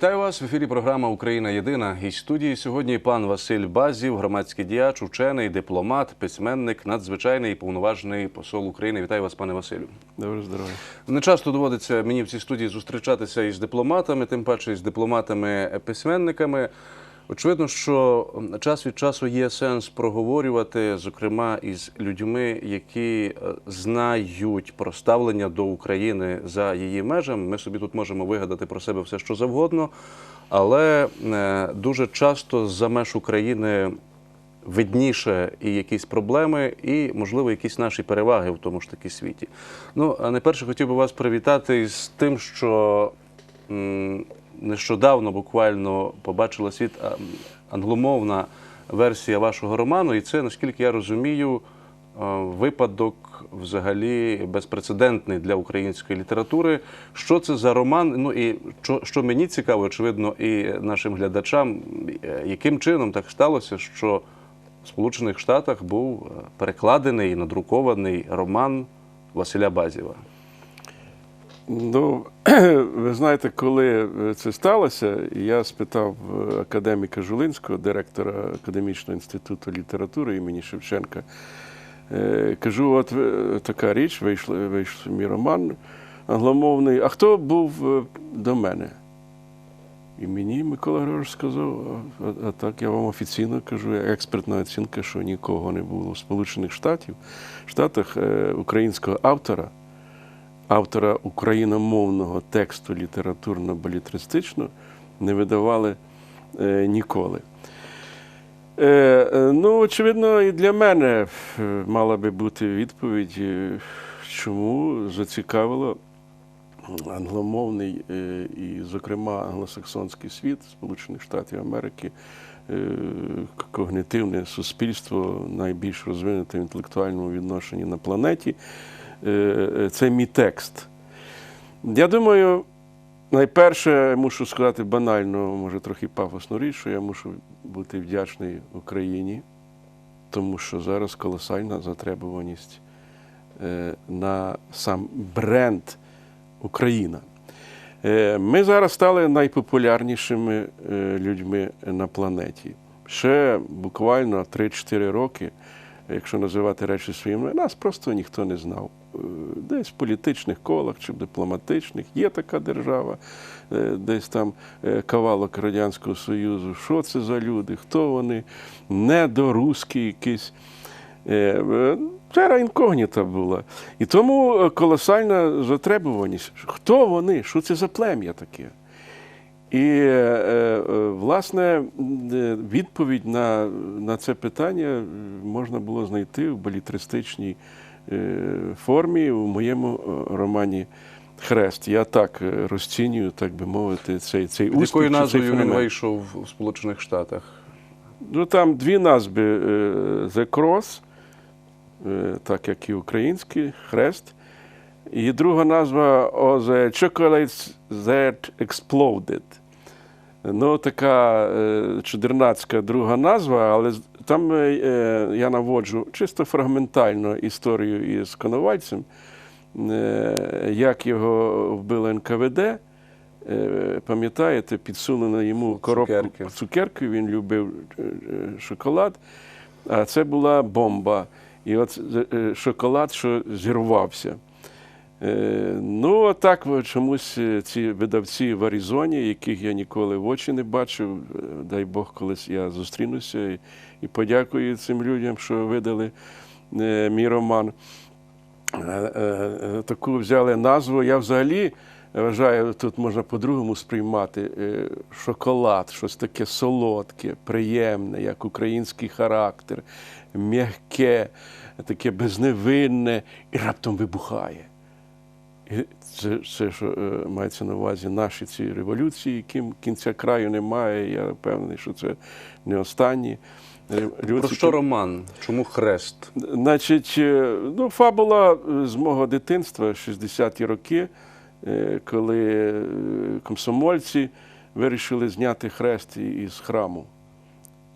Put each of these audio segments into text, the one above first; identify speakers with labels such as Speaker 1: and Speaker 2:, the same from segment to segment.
Speaker 1: Вітаю вас в ефірі. Програма Україна Єдина. Із студії сьогодні пан Василь Базів, громадський діяч, учений, дипломат, письменник, надзвичайний і повноважений посол України. Вітаю вас, пане Василю.
Speaker 2: Добре здоров'я.
Speaker 1: Не часто доводиться мені в цій студії зустрічатися із дипломатами, тим паче із дипломатами-письменниками. Очевидно, що час від часу є сенс проговорювати, зокрема, із людьми, які е, знають про ставлення до України за її межами. Ми собі тут можемо вигадати про себе все, що завгодно, але е, дуже часто за меж України видніше і якісь проблеми, і, можливо, якісь наші переваги в тому ж таки світі. Ну, а найперше хотів би вас привітати з тим, що нещодавно буквально побачила світ англомовна версія вашого роману, і це, наскільки я розумію, е, випадок взагалі безпрецедентний для української літератури. Що це за роман? Ну і що, що мені цікаво, очевидно, і нашим глядачам, е, яким чином так сталося, що в Сполучених Штатах був е, перекладений і надрукований роман Василя Базєва.
Speaker 2: Ну, ви знаєте, коли це сталося, я спитав е, академіка Жулинського, директора Академічного інституту літератури імені Шевченка. Е, Кажу, от е, така річ, вийшов, вийшов мій роман англомовний. А хто був е, до мене? І мені Микола Григорович сказав, а, а так я вам офіційно кажу, експертна оцінка, що нікого не було в Сполучених Штатів, Штатах е, українського автора, автора україномовного тексту літературно-балітристичного не видавали е, ніколи. Е, е, ну, очевидно, і для мене мала би бути відповідь, е, чому зацікавило англомовний е, і, зокрема, англосаксонський світ Сполучених Штатів Америки, е, к- когнитивне суспільство, найбільш розвинуте в інтелектуальному відношенні на планеті. Е, е, Це мій текст. Я думаю, найперше мушу сказати банально, може трохи пафосну річ, що я мушу бути вдячний Україні, тому що зараз колосальна затребуваність е, на сам бренд Україна. Ми зараз стали найпопулярнішими людьми на планеті. Ще буквально 3-4 роки, якщо називати речі своїми, нас просто ніхто не знав. Е, Десь в політичних колах чи в дипломатичних є така держава, е, десь там е, кавалок Радянського Союзу. Що це за люди? Хто вони? Недорусські якісь. Тера інкогніта була. І тому колосальна затребуваність. Хто вони? Що це за плем'я таке? І, власне, відповідь на, на це питання можна було знайти в балітристичній формі у моєму е, романі Хрест. Я так е, розцінюю, так би мовити, цей, цей успіх.
Speaker 1: якою
Speaker 2: цей
Speaker 1: назвою він вийшов в Сполучених Штатах?
Speaker 2: Ну там дві назви е, The Cross, е, так як і український хрест. І друга назва «Oh, The Chocolates That Exploded. Ну, така е, чудернацька друга назва, але там е, е, я наводжу чисто фрагментально історію із Коновальцем, е, як його вбило НКВД. Е, Пам'ятаєте, підсунули йому коробку
Speaker 1: Цукерки.
Speaker 2: цукерки, він любив е, е, шоколад, а це була бомба. І от шоколад, що зірвався. Е, Ну, а так чомусь е, ці видавці в Аризоні, яких я ніколи в очі не бачив, е, дай Бог, колись я зустрінуся і, подякую цим людям, що видали мій роман. Таку взяли назву. Я взагалі вважаю, тут можна по-другому сприймати шоколад, щось таке солодке, приємне, як український характер, м'яке, таке безневинне, і раптом вибухає. Це, це що е, мається на увазі наші ці революції, яким кінця краю немає. Я впевнений, що це не останні. революції.
Speaker 1: Про що роман? Чому хрест?
Speaker 2: Значить, е, ну, фабула е, з мого дитинства, 60-ті роки, коли комсомольці вирішили зняти хрест із храму,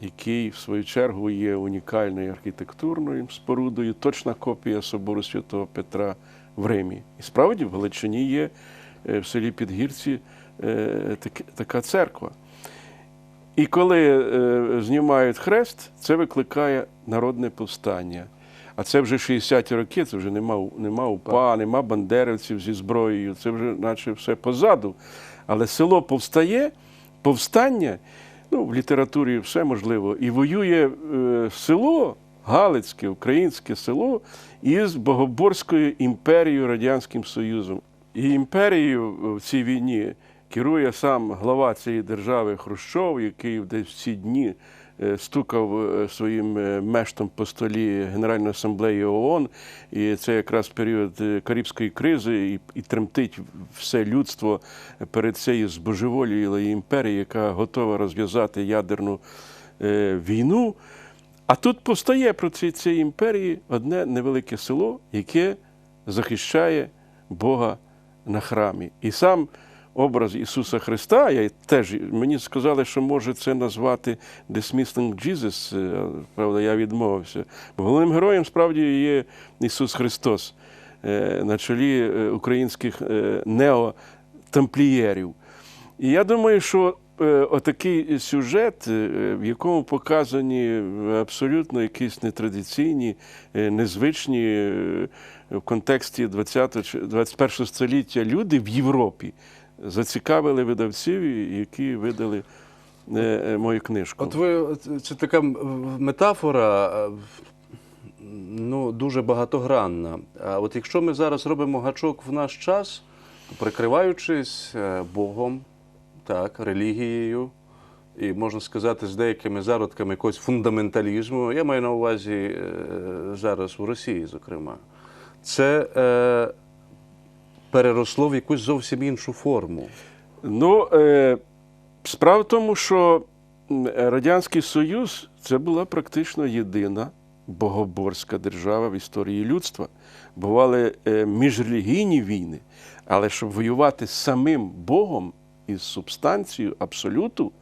Speaker 2: який, в свою чергу, є унікальною архітектурною спорудою, точна копія собору святого Петра в Римі. І справді в Галичині є е, в селі Підгірці е, така церква. І коли е, знімають хрест, це викликає народне повстання. А це вже 60-ті роки, це вже нема, нема УПА, нема бандерівців зі зброєю, це вже наче все позаду. Але село повстає, повстання, ну, в літературі все можливо, і воює е, село, Галицьке, українське село, із Богоборською імперією Радянським Союзом. І імперією в цій війні керує сам глава цієї держави Хрущов, який десь в ці дні е, стукав е, своїм е, мештом по столі Генеральної асамблеї ООН. І це якраз період Карибської кризи, і, і тремтить все людство перед цією збожеволілою імперією, яка готова розв'язати ядерну війну. А тут постає проти цієї імперії одне невелике село, яке захищає Бога на храмі. І сам образ Ісуса Христа, я теж мені сказали, що може це назвати Dismissing Jesus, е, правда, я відмовився. Бо головним героєм справді є Ісус Христос е, на чолі е, українських неотамплієрів. І я думаю, що отакий сюжет, е, в якому показані абсолютно якісь нетрадиційні, е, незвичні е, в контексті 20 чи 21 століття люди в Європі зацікавили видавців, які видали е, е, мою книжку.
Speaker 1: От ви це така метафора, е, ну дуже багатогранна. А от якщо ми зараз робимо гачок в наш час, прикриваючись е, Богом, так, релігією, і можна сказати, з деякими зародками якогось фундаменталізму, я маю на увазі е, зараз у Росії, зокрема, це е, переросло в якусь зовсім іншу форму.
Speaker 2: Ну, е, справа в тому, що Радянський Союз це була практично єдина богоборська держава в історії людства. Бували е, міжрелігійні війни, але щоб воювати з самим Богом із субстанцією абсолюту,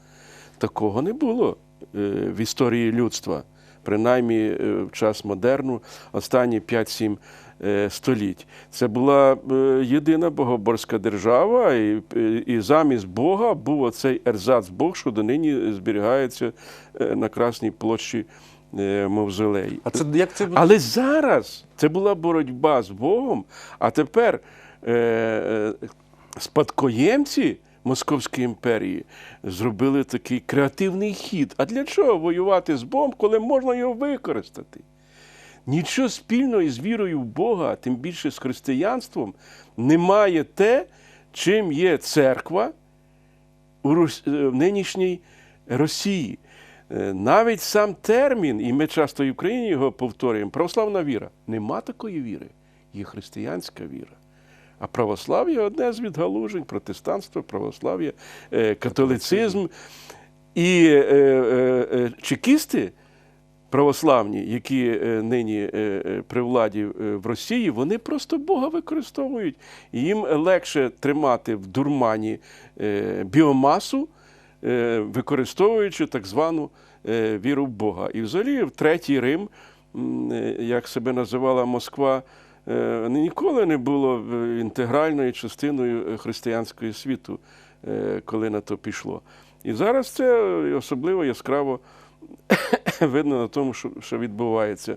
Speaker 2: такого не було е, в історії людства, принаймні е, в час модерну, останні 5-7 е, століть. Це була єдина богоборська держава, і, і замість Бога був оцей ерзац Бог, що донині зберігається на Красній площі Мавзолеї.
Speaker 1: А це як це
Speaker 2: Але зараз це була боротьба з Богом, а тепер е, спадкоємці Московської імперії зробили такий креативний хід. А для чого воювати з Богом, коли можна його використати? Нічого спільного із вірою в Бога, тим більше з християнством, немає те, чим є церква у Рос- е, в нинішній Росії. Е, Навіть сам термін, і ми часто в Україні його повторюємо, православна віра. Нема такої віри, є християнська віра. А православ'я одне з відгалужень, протестанство, православ'я, е, католицизм. І е, е, чекісти православні, які нині при владі в Росії, вони просто Бога використовують. І їм легше тримати в дурмані біомасу, використовуючи так звану віру в Бога. І взагалі в третій Рим, як себе називала Москва, ніколи не було е, інтегральною частиною е, християнського світу, е, коли на то пішло. І зараз це особливо яскраво видно на тому, що відбувається.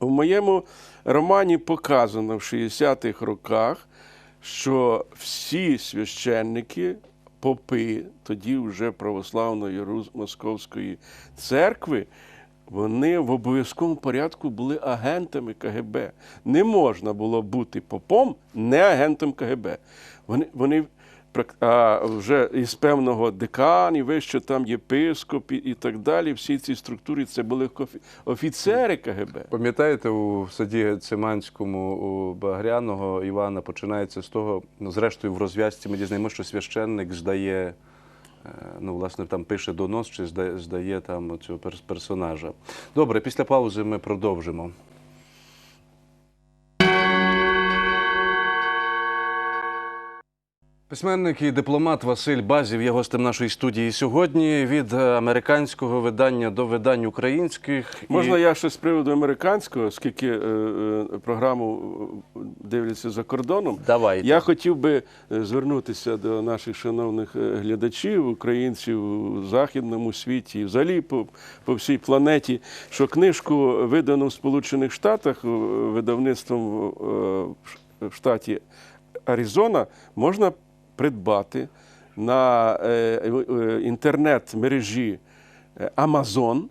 Speaker 2: У моєму романі показано в 60-х роках, що всі священники, попи, тоді вже православної Московської церкви, вони в обов'язковому порядку були агентами КГБ. Не можна було бути попом, не агентом КГБ. Вони, вони а вже із певного декан, і вище там єпископ і, і так далі. Всі ці структури це були офіцери КГБ.
Speaker 1: Пам'ятаєте, у саді Циманському у Багряного Івана починається з того, ну, зрештою, в розв'язці ми дізнаємося, що священник здає, ну, власне, там пише донос чи здає, здає там цього перс- персонажа. Добре, після паузи ми продовжимо. Письменник і дипломат Василь Базів є гостем нашої студії сьогодні. Від американського видання до видань українських. І-
Speaker 2: Можна я ще з приводу американського, оскільки е, е, програму е, дивляться за кордоном.
Speaker 1: Давайте.
Speaker 2: Я хотів би е, звернутися до наших шановних е, глядачів, українців у західному світі, і взагалі по, по всій планеті, що книжку видану в Сполучених Штатах видавництвом е, в штаті Аризона можна придбати на е, е, інтернет-мережі е, Amazon.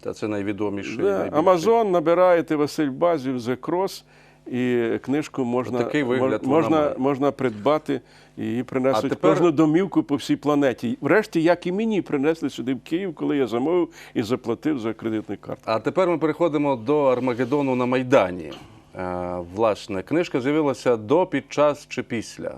Speaker 1: Та це найвідоміший.
Speaker 2: Да. Амазон набираєте Василь Базів The Cross, і книжку можна,
Speaker 1: Отакий вигляд
Speaker 2: можна, можна придбати і її принесуть
Speaker 1: тепер-
Speaker 2: кожну домівку по всій планеті. Врешті, як і мені, принесли сюди в Київ, коли я замовив і заплатив за кредитну карту.
Speaker 1: А тепер ми переходимо до Армагеддону на Майдані. Власне, книжка з'явилася до, під час чи після.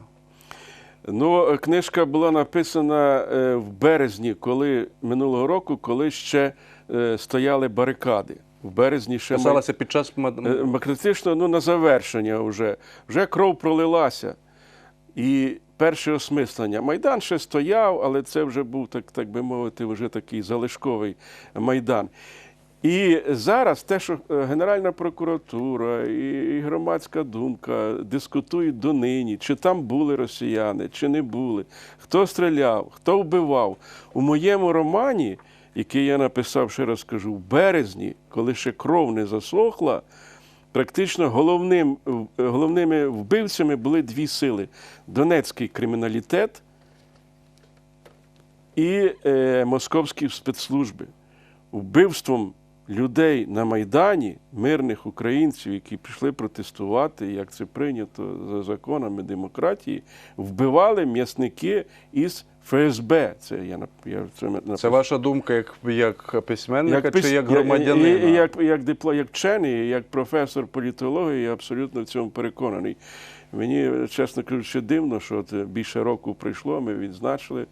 Speaker 2: Ну, е, книжка була написана е, в березні, коли минулого року, коли ще е, стояли барикади. В березні ще май-
Speaker 1: Писалася під час
Speaker 2: критично ну, на завершення вже. Вже кров пролилася. І перше осмислення. Майдан ще стояв, але це вже був, так, так би мовити, вже такий залишковий майдан. І зараз те, що е, Генеральна прокуратура і громадська думка дискутують донині, чи там були росіяни, чи не були, хто стріляв, хто вбивав. У моєму романі, який я написав, ще раз кажу, в березні, коли ще кров не засохла, практично головним, головними вбивцями були дві сили: Донецький криміналітет і е, московські спецслужби. Вбивством людей на Майдані, мирних українців, які пішли протестувати, як це прийнято за законами демократії, вбивали м'ясники із ФСБ. Це я я це.
Speaker 1: Це ваша думка як, як письменника
Speaker 2: пис-
Speaker 1: чи як громадянина?
Speaker 2: Як, як, дипло, як вчений, як професор політології, я абсолютно в цьому переконаний. Мені, чесно кажучи, дивно, що от більше року пройшло, ми відзначили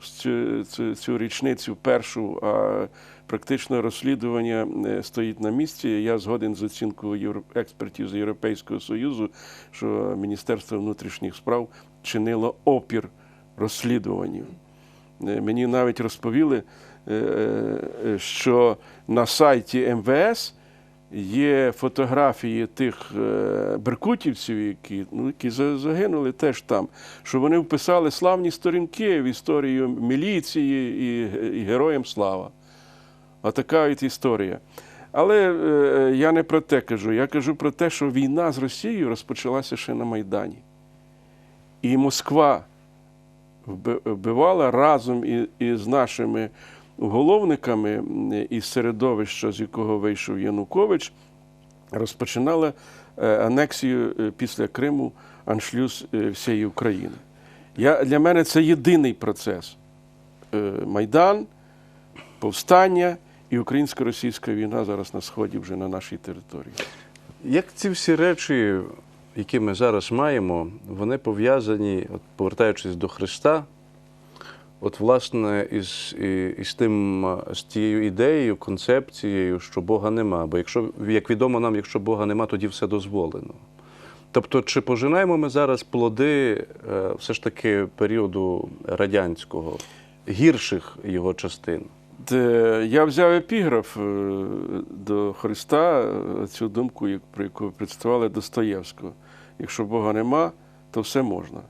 Speaker 2: цю, цю, цю річницю першу, а практично розслідування е, стоїть на місці. Я згоден з оцінкою експертів з Європейського Союзу, що Міністерство внутрішніх справ чинило опір розслідуванню. Е, Мені навіть розповіли, е, що на сайті МВС є фотографії тих е, беркутівців, які, ну, які загинули теж там, що вони вписали славні сторінки в історію міліції і, і героям слава. Отака от історія. Але е, я не про те кажу. Я кажу про те, що війна з Росією розпочалася ще на Майдані. І Москва вби- вбивала разом із нашими уголовниками із середовища, з якого вийшов Янукович, розпочинала е, анексію е, після Криму аншлюз е, всієї України. Я, для мене це єдиний процес. Майдан, повстання і українсько-російська війна зараз на сході вже на нашій території.
Speaker 1: Як ці всі речі, які ми зараз маємо, вони пов'язані, от, повертаючись до Христа, от власне із, із тим, з тією ідеєю, концепцією, що Бога нема. Бо якщо, як відомо нам, якщо Бога нема, тоді все дозволено. Тобто, чи пожинаємо ми зараз плоди е, все ж таки періоду радянського, гірших його частин?
Speaker 2: Я взяв епіграф е, до Христа, е, цю думку, про яку представили Достоєвського. Якщо Бога нема, то все можна.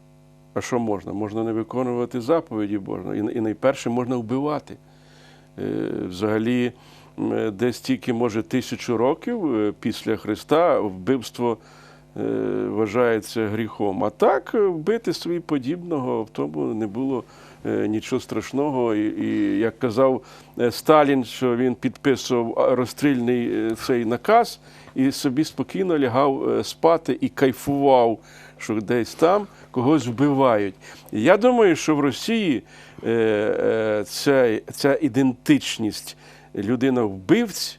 Speaker 2: А що можна? Можна не виконувати заповіді Божої. І, найперше можна вбивати. Е, Взагалі, десь тільки, може, тисячу років е, після Христа вбивство е, вважається гріхом. А так, вбити свій подібного, в тому не було нічого страшного. І, і як казав Сталін, що він підписував розстрільний цей наказ і собі спокійно лягав е, спати і кайфував, що десь там когось вбивають. Я думаю, що в Росії е, е, ця, ця ідентичність людина-вбивць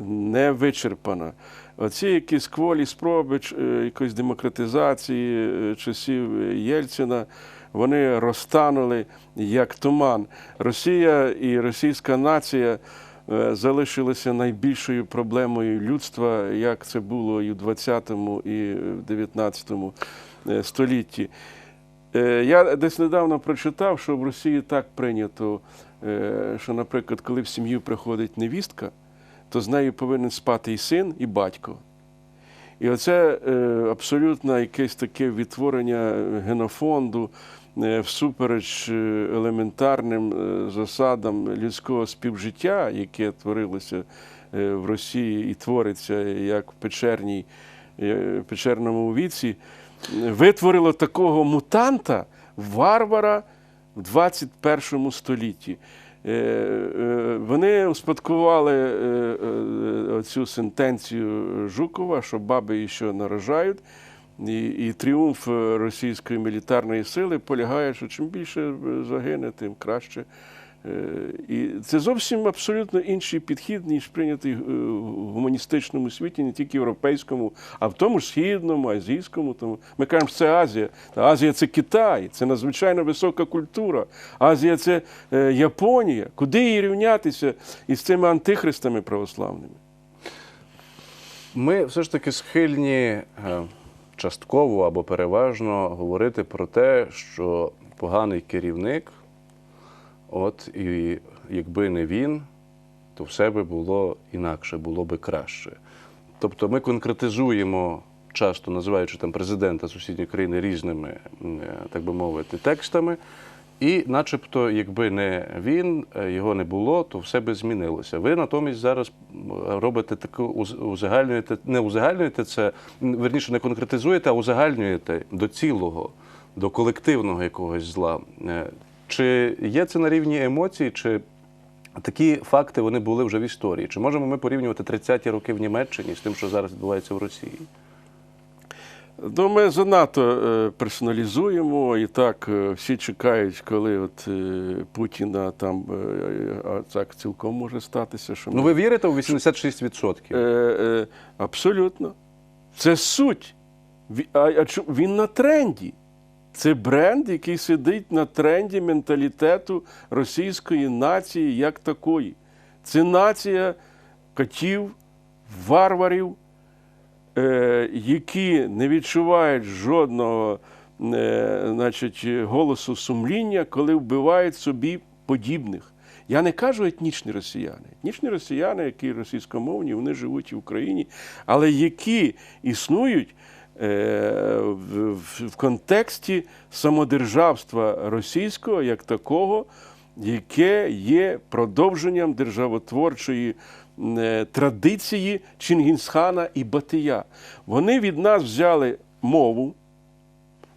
Speaker 2: не вичерпана. Оці якісь кволі спроби якоїсь демократизації часів Єльцина, вони розтанули як туман. Росія і російська нація залишилися найбільшою проблемою людства, як це було і в 20-му, і в 19-му столітті. Е, Я десь недавно прочитав, що в Росії так прийнято, е, що, наприклад, коли в сім'ю приходить невістка, то з нею повинен спати і син, і батько. І оце е, абсолютно якесь таке відтворення генофонду е, всупереч е, елементарним засадам людського співжиття, яке творилося в Росії і твориться як в печерній, печерному віці, витворило такого мутанта, варвара в 21 столітті. Е, е, Вони успадкували е, цю сентенцію Жукова, що баби ще наражають. І, і тріумф російської мілітарної сили полягає, що чим більше загине, тим краще. Е, І це зовсім абсолютно інший підхід, ніж прийнятий е, в гуманістичному світі, не тільки європейському, а в тому ж східному, азійському. Тому ми кажемо, що це Азія. Та Азія це Китай, це надзвичайно висока культура. Азія це е, Японія. Куди їй рівнятися із цими антихристами православними?
Speaker 1: Ми все ж таки схильні частково або переважно говорити про те, що поганий керівник, от і якби не він, то все би було інакше, було би краще. Тобто ми конкретизуємо, часто називаючи там президента сусідньої країни різними, е, так би мовити, текстами. І, начебто, якби не він, е, його не було, то все би змінилося. Ви натомість зараз робите таку уз- узагальнюєте, не узагальнюєте це, верніше не конкретизуєте, а узагальнюєте до цілого, до колективного якогось зла. Чи є це на рівні емоцій, чи такі факти вони були вже в історії? Чи можемо ми порівнювати 30-ті роки в Німеччині з тим, що зараз відбувається в Росії?
Speaker 2: Ну, ми занадто е, персоналізуємо, і так е, всі чекають, коли от е, Путіна там а так цілком може статися, що
Speaker 1: Ну, ви вірите у 86%?
Speaker 2: Е, е, абсолютно. Це суть. А, а він на тренді. Це бренд, який сидить на тренді менталітету російської нації як такої. Це нація котів, варварів, е, які не відчувають жодного е, значить, голосу сумління, коли вбивають собі подібних. Я не кажу етнічні росіяни. Етнічні росіяни, які російськомовні, вони живуть і в Україні, але які існують в, в, контексті самодержавства російського як такого, яке є продовженням державотворчої е, традиції Чингісхана і Батия. Вони від нас взяли мову,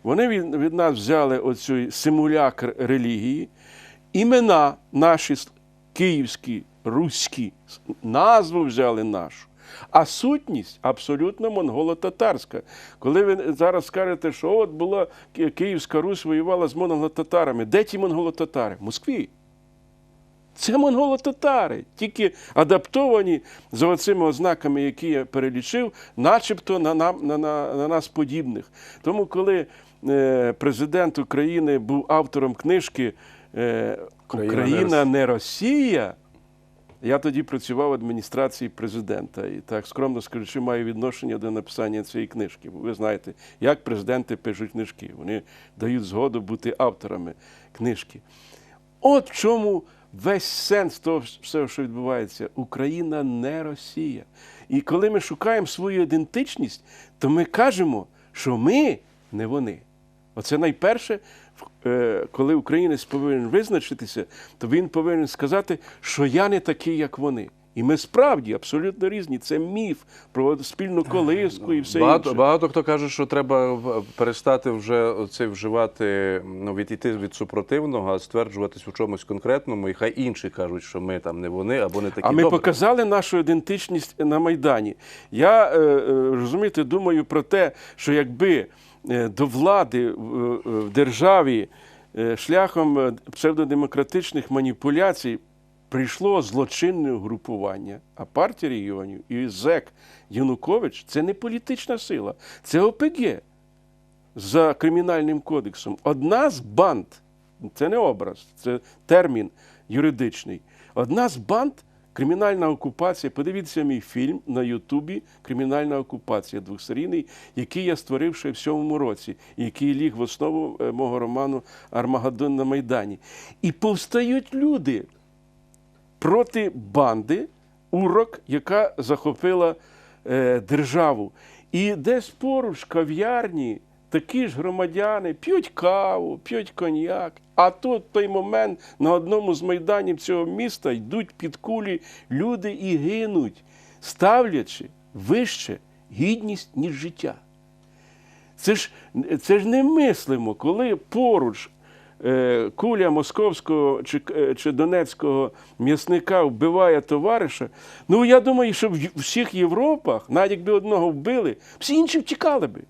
Speaker 2: вони від нас взяли оцю симулякр релігії, імена наші київські, руські, назву взяли нашу. А сутність абсолютно монголо-татарська. Коли ви зараз скажете, що от була Київська Русь воювала з монголо-татарами, де ті монголо-татари? В Москві. Це монголо-татари, тільки адаптовані за оцими ознаками, які я перелічив, начебто на, нам, на, на, на нас подібних. Тому, коли е, президент України був автором книжки е,
Speaker 1: Україна
Speaker 2: Україна,
Speaker 1: не
Speaker 2: не Росія, я тоді працював в адміністрації президента і так скромно скажу, що маю відношення до написання цієї книжки. Бо ви знаєте, як президенти пишуть книжки. Вони дають згоду бути авторами книжки. От в чому весь сенс того всього, що відбувається. Україна не Росія. І коли ми шукаємо свою ідентичність, то ми кажемо, що ми не вони. Оце найперше, е, коли українець повинен визначитися, то він повинен сказати, що я не такий, як вони. І ми справді абсолютно різні. Це міф про спільну колиску і все
Speaker 1: Багато,
Speaker 2: інше.
Speaker 1: багато хто каже, що треба перестати вже це вживати, ну, відійти від супротивного, а стверджуватись у чомусь конкретному, і хай інші кажуть, що ми там не вони або не такі
Speaker 2: А ми
Speaker 1: Добре.
Speaker 2: показали нашу ідентичність на Майдані. Я е, е, розумієте, думаю про те, що якби е, до влади в, е, державі е, шляхом е, псевдодемократичних маніпуляцій прийшло злочинне угрупування, а партія регіонів і ЗЕК Янукович це не політична сила, це ОПГ за кримінальним кодексом. Одна з банд, це не образ, це термін юридичний. Одна з банд Кримінальна окупація. Подивіться мій фільм на Ютубі Кримінальна окупація двохсерійний, який я створив ще в сьомому році, який ліг в основу е, мого роману Армагеддон на Майдані. І повстають люди проти банди урок, яка захопила е, державу. І десь поруч кав'ярні такі ж громадяни п'ють каву, п'ють коньяк. А тут в той момент на одному з майданів цього міста йдуть під кулі люди і гинуть, ставлячи вище гідність, ніж життя. Це ж, це ж не мислимо, коли поруч е, куля московського чи, е, чи донецького м'ясника вбиває товариша. Ну я думаю, що в всіх Європах, навіть якби одного вбили, всі інші втікали би.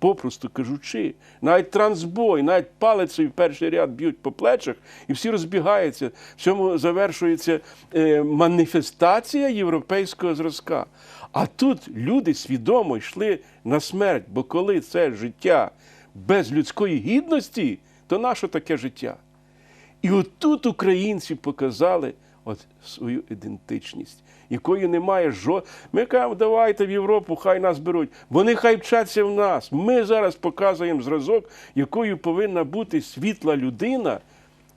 Speaker 2: Попросту кажучи, навіть трансбой, навіть палицею в перший ряд б'ють по плечах, і всі розбігаються. В цьому завершується е, маніфестація європейського зразка. А тут люди свідомо йшли на смерть, бо коли це життя без людської гідності, то наше таке життя? І отут українці показали от свою ідентичність, якої немає жо. Ми кажемо, давайте в Європу, хай нас беруть. Вони хай вчаться в нас. Ми зараз показуємо зразок, якою повинна бути світла людина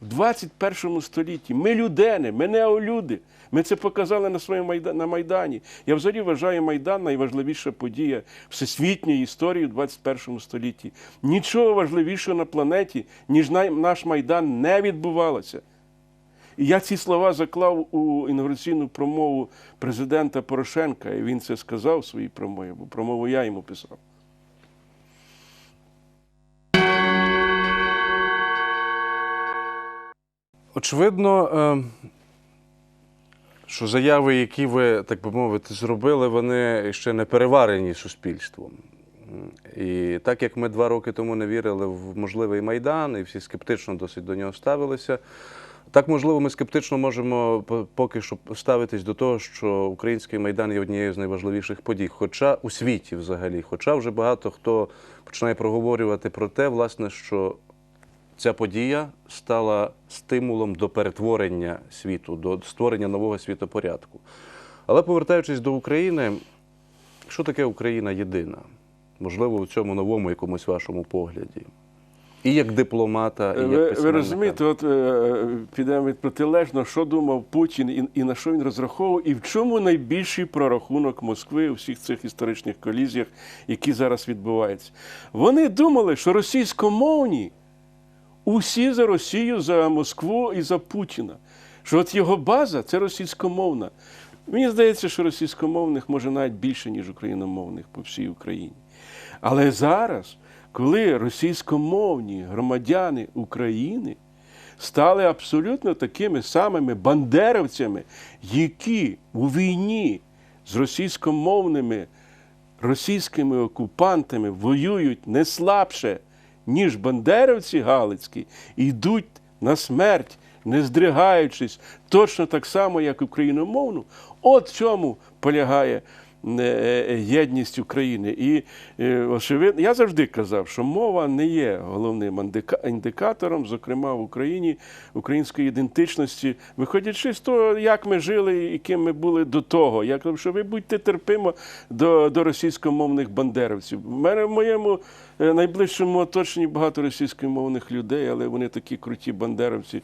Speaker 2: в 21 столітті. Ми людини, ми неолюди. Ми це показали на своєму майда- на Майдані. Я взагалі вважаю Майдан найважливіша подія всесвітньої історії в 21 столітті. Нічого важливішого на планеті, ніж наш Майдан, не відбувалося. І я ці слова заклав у інаугураційну промову президента Порошенка, і він це сказав в своїй промові, бо промову я йому писав.
Speaker 1: Очевидно, е, що заяви, які ви, так би мовити, зробили, вони ще не переварені суспільством. І так як ми два роки тому не вірили в можливий майдан, і всі скептично досить до нього ставилися. Так, можливо, ми скептично можемо поки що ставитись до того, що український майдан є однією з найважливіших подій, хоча у світі взагалі, хоча вже багато хто починає проговорювати про те, власне, що ця подія стала стимулом до перетворення світу, до створення нового світопорядку. Але повертаючись до України, що таке Україна єдина? Можливо, у цьому новому якомусь вашому погляді. І як дипломата, і як
Speaker 2: Ви, ви розумієте, от е, підемо від протилежного, що думав Путін і, і на що він розраховував, і в чому найбільший прорахунок Москви у всіх цих історичних колізіях, які зараз відбуваються. Вони думали, що російськомовні усі за Росію, за Москву і за Путіна. Що от його база це російськомовна. Мені здається, що російськомовних може навіть більше, ніж україномовних по всій Україні. Але зараз, коли російськомовні громадяни України стали абсолютно такими самими бандеровцями, які у війні з російськомовними російськими окупантами воюють не слабше, ніж бандерівці галицькі, йдуть на смерть, не здригаючись, точно так само, як україномовну. От в чому полягає єдність України. І е, очевидно, я завжди казав, що мова не є головним індика- індикатором, зокрема в Україні, української ідентичності, виходячи з того, як ми жили і ким ми були до того. Я кажу, що ви будьте терпимо до, до російськомовних бандерівців. У мене в моєму е, найближчому оточенні багато російськомовних людей, але вони такі круті бандеровці.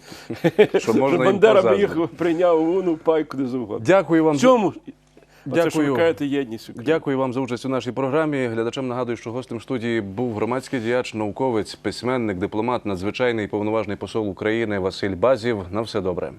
Speaker 1: Що можна
Speaker 2: Бандера би їх прийняв уну пай куди завгодно.
Speaker 1: Дякую вам.
Speaker 2: В цьому
Speaker 1: Дякую.
Speaker 2: Це шукаєте єдність України.
Speaker 1: Дякую вам за участь у нашій програмі. Глядачам нагадую, що гостем студії був громадський діяч, науковець, письменник, дипломат, надзвичайний і повноважний посол України Василь Базів. На все добре.